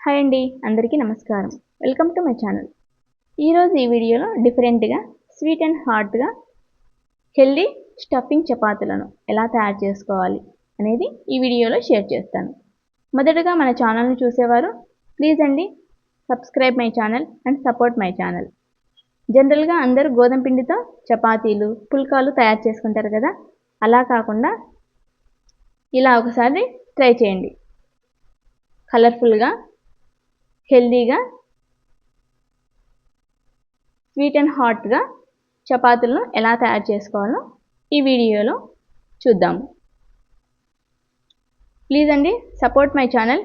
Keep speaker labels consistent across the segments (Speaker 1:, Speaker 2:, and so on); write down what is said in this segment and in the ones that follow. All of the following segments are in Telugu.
Speaker 1: హాయ్ అండి అందరికీ నమస్కారం. వెల్కమ్ టు మై ఛానల్ ఈరోజు ఈ వీడియోలో డిఫరెంట్గా స్వీట్ అండ్ హాట్గా హెల్దీ స్టఫింగ్ చపాతీలను ఎలా తయారు చేసుకోవాలి అనేది ఈ వీడియోలో షేర్ చేస్తాను. మొదటగా మన ఛానల్ని చూసేవారు ప్లీజ్ అండి subscribe my channel and support my channel జనరల్గా అందరూ గోధుమ పిండితో చపాతీలు పుల్కాలు తయారు చేసుకుంటారు కదా అలా కాకుండా ఇలా ఒకసారి ట్రై చేయండి. కలర్ఫుల్గా హెల్దీగా స్వీట్ అండ్ హాట్గా చపాతీలను ఎలా తయారు చేసుకోవాలో ఈ వీడియోలో చూద్దాము ప్లీజ్ అండి support my channel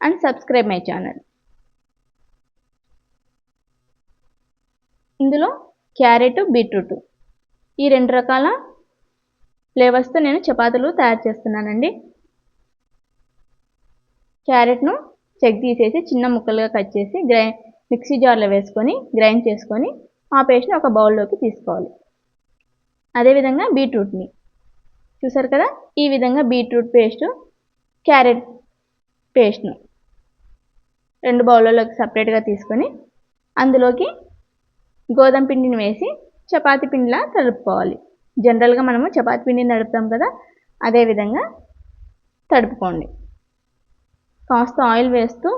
Speaker 1: and subscribe my channel. ఇందులో క్యారెట్ బీట్రూట్ ఈ రెండు రకాల ఫ్లేవర్స్తో నేను చపాతీలు తయారు చేస్తున్నానండి. క్యారెట్ను చెక్ తీసేసి చిన్న ముక్కలుగా కట్ చేసి గ్రై మిక్సీ జార్లో వేసుకొని గ్రైండ్ చేసుకొని ఆ పేస్ట్ని ఒక బౌల్లోకి తీసుకోవాలి. అదేవిధంగా బీట్రూట్ని. చూసారు కదా? ఈ విధంగా బీట్రూట్ పేస్ట్ క్యారెట్ పేస్ట్ను రెండు బౌళ్ళలోకి సపరేట్గా తీసుకొని అందులోకి గోధుమ పిండిని వేసి చపాతి పిండిలా తడుపుకోవాలి. జనరల్గా మనము చపాతి పిండిని తడుపుతాం కదా? అదేవిధంగా తడుపుకోండి. కాస్త ఆయిల్ వేస్తూ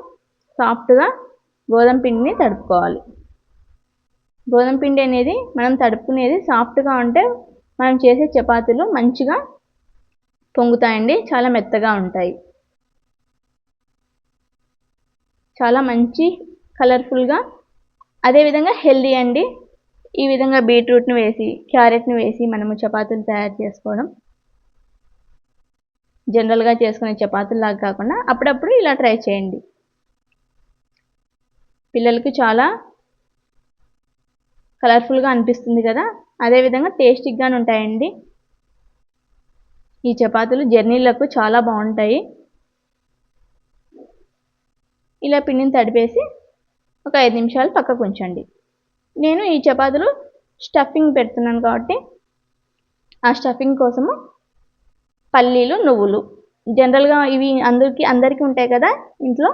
Speaker 1: సాఫ్ట్గా గోధుమ పిండిని తడుపుకోవాలి. గోధుమ పిండి అనేది మనం తడుపుకునేది సాఫ్ట్గా ఉంటే మనం చేసే చపాతీలు మంచిగా పొంగుతాయండి చాలా మెత్తగా ఉంటాయి. చాలా మంచి కలర్ఫుల్గా అదేవిధంగా హెల్దీ అండి. ఈ విధంగా బీట్రూట్ని వేసి క్యారెట్ని వేసి మనము చపాతీలు తయారు చేసుకోవడం. జనరల్గా చేసుకునే చపాతీలాగా కాకుండా అప్పుడప్పుడు ఇలా ట్రై చేయండి. పిల్లలకి చాలా కలర్ఫుల్గా అనిపిస్తుంది కదా? అదేవిధంగా టేస్టీగానే ఉంటాయండి. ఈ చపాతీలు జర్నీలకు చాలా బాగుంటాయి. ఇలా పిండిని తడిపేసి ఒక ఐదు నిమిషాలు పక్కకు ఉంచండి. నేను ఈ చపాతీలు స్టఫింగ్ పెడుతున్నాను కాబట్టి ఆ స్టఫింగ్ కోసము పల్లీలు నువ్వులు. జనరల్గా ఇవి అందరికీ అందరికీ ఉంటాయి కదా ఇంట్లో?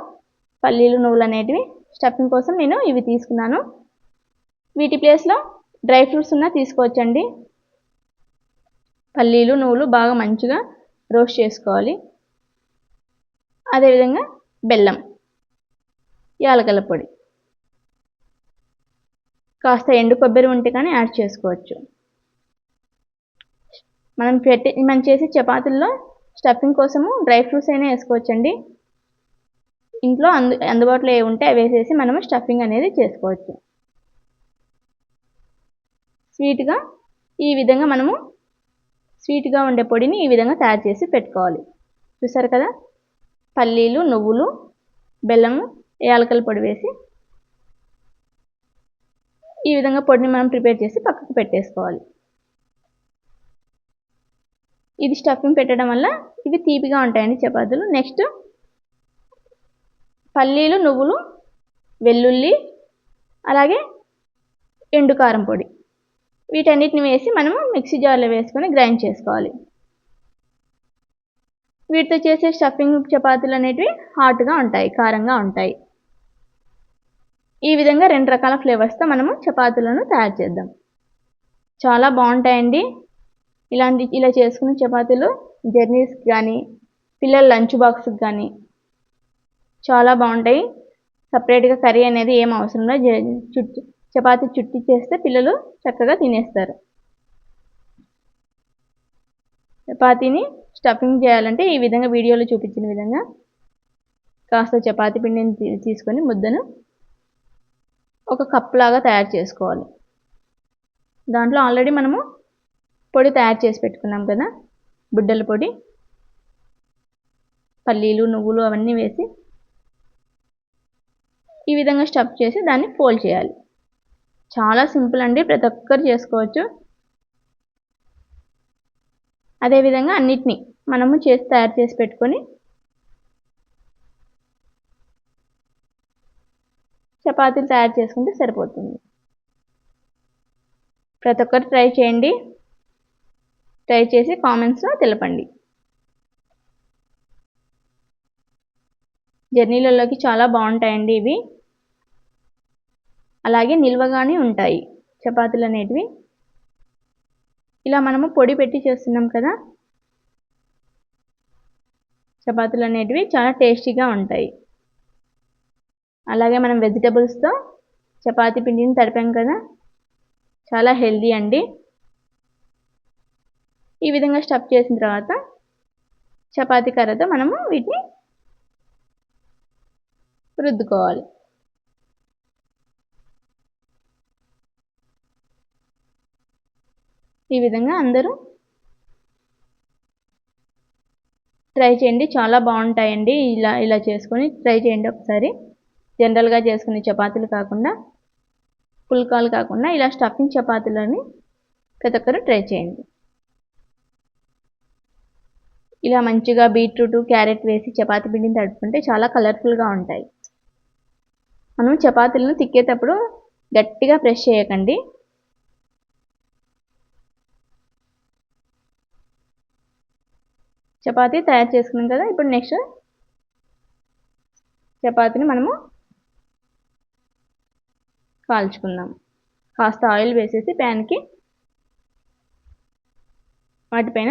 Speaker 1: పల్లీలు నువ్వులు అనేటివి. స్టఫింగ్ కోసం నేను ఇవి తీసుకున్నాను. వీటి ప్లేస్లో డ్రై ఫ్రూట్స్ ఉన్నా తీసుకోవచ్చండి. పల్లీలు నువ్వులు బాగా మంచిగా రోస్ట్ చేసుకోవాలి. అదేవిధంగా బెల్లం యాలకల పొడి. కాస్త ఎండు కొబ్బరి ఉంటే కానీ యాడ్ చేసుకోవచ్చు. మనం పెట్టి మనం చేసే చపాతీల్లో స్టఫింగ్ కోసము డ్రై ఫ్రూట్స్ అయినా వేసుకోవచ్చండి. ఇంట్లో అందు అందుబాటులో ఏ ఉంటే అవి వేసేసి మనము స్టఫింగ్ అనేది చేసుకోవచ్చు. స్వీట్గా ఈ విధంగా మనము స్వీట్గా ఉండే పొడిని ఈ విధంగా తయారు చేసి పెట్టుకోవాలి. చూసారు కదా? పల్లీలు నువ్వులు బెల్లము యాలకల పొడి వేసి ఈ విధంగా పొడిని మనం ప్రిపేర్ చేసి పక్కకు పెట్టేసుకోవాలి. ఇది స్టఫింగ్ పెట్టడం వల్ల ఇవి తీపిగా ఉంటాయండి చపాతీలు నెక్స్ట్ పల్లీలు నువ్వులు వెల్లుల్లి అలాగే ఎండు కారం పొడి. వీటన్నిటిని వేసి మనము మిక్సీ జార్లో వేసుకొని గ్రైండ్ చేసుకోవాలి. వీటితో చేసే స్టఫింగ్ చపాతీలు అనేటివి హాట్గా ఉంటాయి కారంగా ఉంటాయి. ఈ విధంగా రెండు రకాల ఫ్లేవర్స్తో మనము చపాతీలను తయారు చేద్దాం. చాలా బాగుంటాయండి. ఇలాంటి ఇలా చేసుకున్న చపాతీలు జర్నీస్కి కానీ పిల్లల లంచ్ బాక్స్కి కానీ చాలా బాగుంటాయి. సపరేట్గా కర్రీ అనేది ఏం అవసరం లేదు. చుట్టి చపాతీ చుట్టి చేస్తే పిల్లలు చక్కగా తినేస్తారు. చపాతీని స్టఫింగ్ చేయాలంటే ఈ విధంగా వీడియోలో చూపించిన విధంగా కాస్త చపాతీ పిండిని తీసుకొని ముద్దను ఒక కప్ లాగా తయారు చేసుకోవాలి. దాంట్లో ఆల్రెడీ మనము పొడి తయారు చేసి పెట్టుకున్నాం కదా బుడ్డల పొడి పల్లీలు నువ్వులు అవన్నీ వేసి ఈ విధంగా స్టఫ్ చేసి దాన్ని ఫోల్డ్ చేయాలి. చాలా సింపుల్ అండి ప్రతి ఒక్కరు చేసుకోవచ్చు. అదేవిధంగా అన్నిటినీ మనము చేసి తయారు చేసి పెట్టుకొని చపాతీలు తయారు చేసుకుంటే సరిపోతుంది. ప్రతి ఒక్కరు ట్రై చేయండి. ట్రై చేసి కామెంట్స్లో తెలపండి. జర్నీలలోకి చాలా బాగుంటాయండి ఇవి. అలాగే నిల్వగానే ఉంటాయి చపాతీలు అనేటివి. ఇలా మనము పొడి పెట్టి చేస్తున్నాం కదా. చపాతీలు అనేటివి చాలా టేస్టీగా ఉంటాయి. అలాగే మనం వెజిటబుల్స్తో చపాతీ పిండిని తడిపాం కదా. చాలా హెల్దీ అండి. ఈ విధంగా స్టఫ్ చేసిన తర్వాత చపాతీ కర్రతో మనము వీటిని రుద్దుకోవాలి. ఈ విధంగా అందరూ ట్రై చేయండి. చాలా బాగుంటాయండి. ఇలా ఇలా చేసుకొని ట్రై చేయండి ఒకసారి. జనరల్గా చేసుకునే చపాతీలు కాకుండా పుల్కాలు కాకుండా ఇలా స్టఫింగ్ చపాతీలని ప్రతి ఒక్కరు ట్రై చేయండి. ఇలా మంచిగా బీట్రూట్ క్యారెట్ వేసి చపాతీ పిండిని తడుపుకుంటే చాలా కలర్ఫుల్గా ఉంటాయి. మనం చపాతీలను తిక్కేటప్పుడు గట్టిగా ప్రెస్ చేయకండి. చపాతీ తయారు చేసుకున్నాం కదా ఇప్పుడు నెక్స్ట్ చపాతీని మనము కాల్చుకుందాం. కాస్త ఆయిల్ వేసేసి ప్యాన్కి వాటిపైన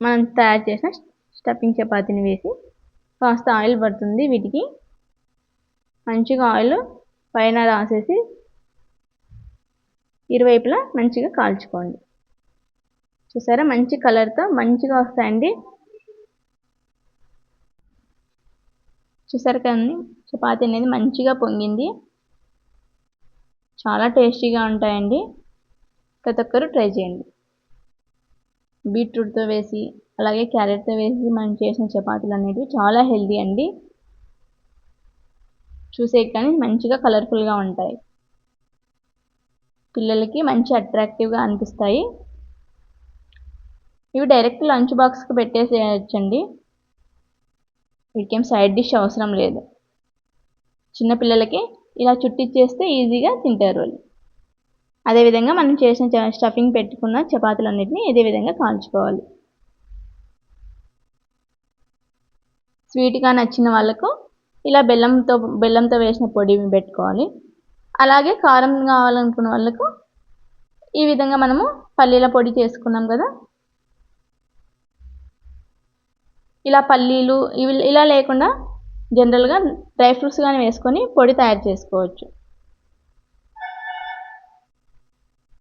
Speaker 1: మనం తయారు చేసిన స్టఫింగ్ చపాతీని వేసి కాస్త ఆయిల్ పడుతుంది. వీటికి మంచిగా ఆయిల్ పైన రాసేసి ఇరువైపులా మంచిగా కాల్చుకోండి. చూసారా? మంచి కలర్తో మంచిగా వస్తాయండి. చూసారు కదండి? చపాతీ అనేది మంచిగా పొంగింది. చాలా టేస్టీగా ఉంటాయండి. ప్రతి ఒక్కరు ట్రై చేయండి. బీట్రూట్తో వేసి అలాగే క్యారెట్తో వేసి మనం చేసిన చపాతీలు అనేవి చాలా హెల్దీ అండి. చూసే కానీ మంచిగా కలర్ఫుల్గా ఉంటాయి. పిల్లలకి మంచి అట్రాక్టివ్గా అనిపిస్తాయి. ఇవి డైరెక్ట్ లంచ్ బాక్స్కి పెట్టేసేయచ్చండి. వీటికేం సైడ్ డిష్ అవసరం లేదు. చిన్నపిల్లలకి ఇలా చుట్టిచ్చేస్తే ఈజీగా తింటారు వాళ్ళు. అదేవిధంగా మనం చేసిన స్టఫింగ్ పెట్టుకున్న చపాతీలన్నిటిని ఇదే విధంగా కాల్చుకోవాలి. స్వీట్గా నచ్చిన వాళ్ళకు ఇలా బెల్లంతో బెల్లంతో వేసిన పొడి పెట్టుకోవాలి. అలాగే కారం కావాలనుకున్న వాళ్ళకు ఈ విధంగా మనము పల్లీల పొడి చేసుకున్నాం కదా. ఇలా పల్లీలు ఇవి ఇలా లేకుండా జనరల్గా డ్రై ఫ్రూట్స్ కానీ వేసుకొని పొడి తయారు చేసుకోవచ్చు.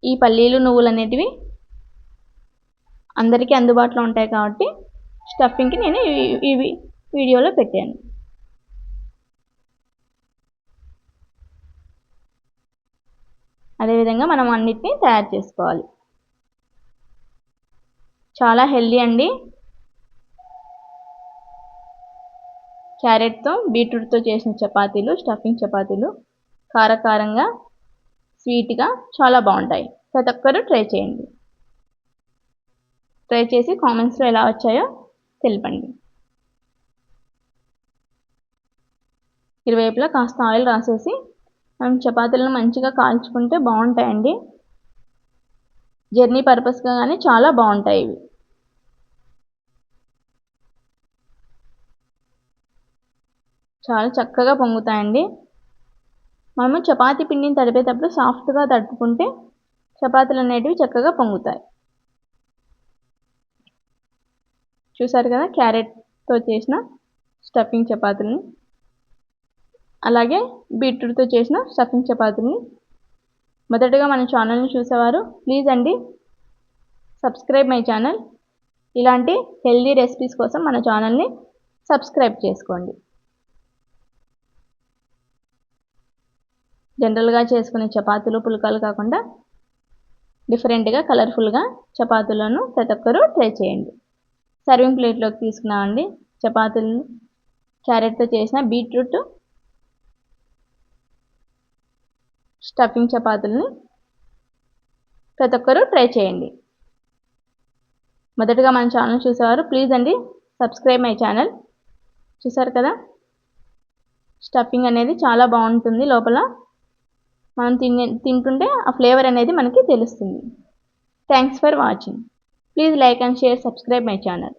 Speaker 1: ఈ పల్లీలు నువ్వులు అనేటివి అందరికీ అందుబాటులో ఉంటాయి కాబట్టి స్టఫింగ్కి నేను ఈ వీడియోలో పెట్టాను. అదేవిధంగా మనం అన్నిటినీ తయారు చేసుకోవాలి. చాలా హెల్దీ అండి. క్యారెట్తో బీట్రూట్తో చేసిన చపాతీలు స్టఫింగ్ చపాతీలు కారకారంగా స్వీట్గా చాలా బాగుంటాయి. ప్రతి ఒక్కరూ ట్రై చేయండి. ట్రై చేసి కామెంట్స్లో ఎలా వచ్చాయో తెలిపండి. ఇరువైపులా కాస్త ఆయిల్ రాసేసి మనం చపాతీలను మంచిగా కాల్చుకుంటే బాగుంటాయండి. జర్నీ పర్పస్గా కానీ చాలా బాగుంటాయి ఇవి. చాలా చక్కగా పొంగుతాయండి. మనము చపాతి పిండిని తడిపేటప్పుడు సాఫ్ట్గా తడుపుకుంటే చపాతీలు అనేటివి చక్కగా పొంగుతాయి. చూసారు కదా క్యారెట్తో చేసిన స్టఫింగ్ చపాతీలని? అలాగే బీట్రూట్తో చేసిన స్టఫింగ్ చపాతీని మొదటగా మన ఛానల్ని చూసేవారు ప్లీజ్ అండి సబ్స్క్రైబ్ మై ఛానల్. ఇలాంటి హెల్దీ రెసిపీస్ కోసం మన ఛానల్ని సబ్స్క్రైబ్ చేసుకోండి. జనరల్గా చేసుకునే చపాతీలు పుల్కాలు కాకుండా డిఫరెంట్గా కలర్ఫుల్గా చపాతీలను ప్రతి ఒక్కరూ ట్రై చేయండి. సర్వింగ్ ప్లేట్లోకి తీసుకున్నామండి చపాతీలు క్యారెట్తో చేసిన బీట్రూట్ స్టఫింగ్ చపాతీలని ప్రతి ఒక్కరూ ట్రై చేయండి. మొదటగా మన ఛానల్ చూసేవారు ప్లీజ్ అండి సబ్స్క్రైబ్ మై ఛానల్ చూసారు కదా? స్టఫింగ్ అనేది చాలా బాగుంటుంది లోపల. మనం తినే తింటుంటే ఆ ఫ్లేవర్ అనేది మనకి తెలుస్తుంది. Thanks for watching please like and share subscribe my channel